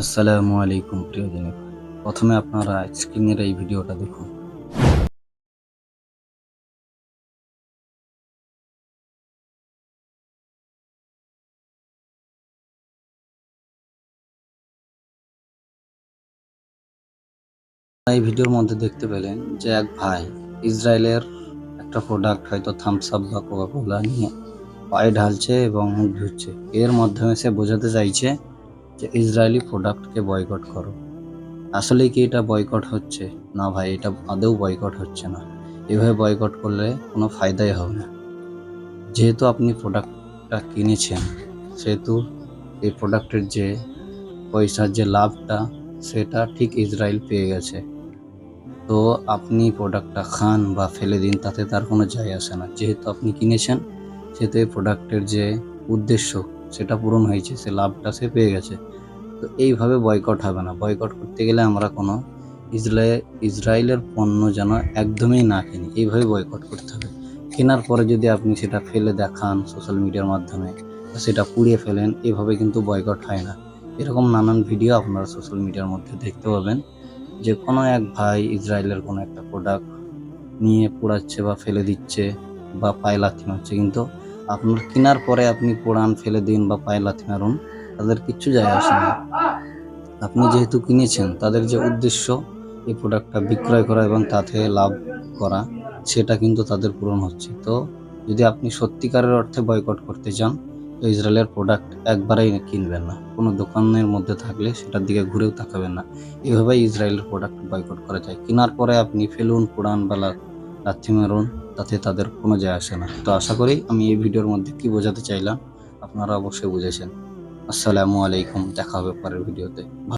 আসসালামু আলাইকুম, প্রিয় দিনী। প্রথমে আপনারা স্ক্রিনের এই ভিডিওটা দেখুন। এই ভিডিওর মধ্যে দেখতে পেলেন যে এক ভাই ইসরায়েলের একটা প্রোডাক্ট হয়তো থামস আপ বা কোকা কোলা নিয়ে পায়ে ঢালছে এবং মুখ ধুচ্ছে। এর মাধ্যমে সে বোঝাতে চাইছে যে ইসরায়েলি প্রোডাক্টকে বয়কট করো। আসলে কি এটা বয়কট হচ্ছে? না ভাই, এটা আদৌ বয়কট হচ্ছে না। এভাবে বয়কট করলে কোনো ফায়দাই হবে না। যেহেতু আপনি প্রোডাক্টটা কিনেছেন, সেহেতু এই প্রোডাক্টের যে পয়সার যে লাভটা, সেটা ঠিক ইসরায়েল পেয়ে গেছে। তো আপনি প্রোডাক্টটা খান বা ফেলে দিন, তাতে তার কোনো যায় আসে না। যেহেতু আপনি কিনেছেন, সেহেতু এই প্রোডাক্টের যে উদ্দেশ্য সেটা পূরণ হয়েছে, সে লাভটা সে পেয়ে গেছে। তো এইভাবে বয়কট হবে না। বয়কট করতে গেলে আমরা কোনো ইসরায়েল ইসরায়েলের পণ্য যেন একদমই না কিনি, এইভাবে বয়কট করতে হবে। কেনার পরে যদি আপনি সেটা ফেলে দেখান সোশ্যাল মিডিয়ার মাধ্যমে সেটা পুড়িয়ে ফেলেন, এভাবে কিন্তু বয়কট হয় না। এরকম নানান ভিডিও আপনারা সোশ্যাল মিডিয়ার মধ্যে দেখতে পাবেন। যে কোনো এক ভাই ইসরায়েলের কোনো একটা প্রোডাক্ট নিয়ে পোড়াচ্ছে বা ফেলে দিচ্ছে, বা পায়ে লাথি মারছে কিন্তু আপনার কেনার পরে আপনি পোড়ান ফেলে দিন বা পায়ে লাথি মারুন, তাদের কিচ্ছু যায় আসে না। আপনি যেহেতু কিনেছেন, তাদের যে উদ্দেশ্য এই প্রোডাক্টটা বিক্রয় করা এবং তাতে লাভ করা, সেটা কিন্তু তাদের পূরণ হচ্ছে। তো যদি আপনি সত্যিকারের অর্থে বয়কট করতে চান, তো ইসরায়েলের প্রোডাক্ট একবারেই কিনবেন না। কোনো দোকানের মধ্যে থাকলে সেটার দিকে ঘুরেও তাকাবেন না। এভাবেই ইসরায়েলের প্রোডাক্ট বয়কট করা যায়। কেনার পরে আপনি ফেলুন পোড়ান বা লাথি মারুন তাতে তাদের কোনো যায় আসে না। তো আশা করি আমি এই ভিডিওর মধ্যে কি বোঝাতে চাইলাম, আপনারা অবশ্যই বুঝেছেন। আসসালামু আলাইকুম, দেখা হবে পরের ভিডিওতে।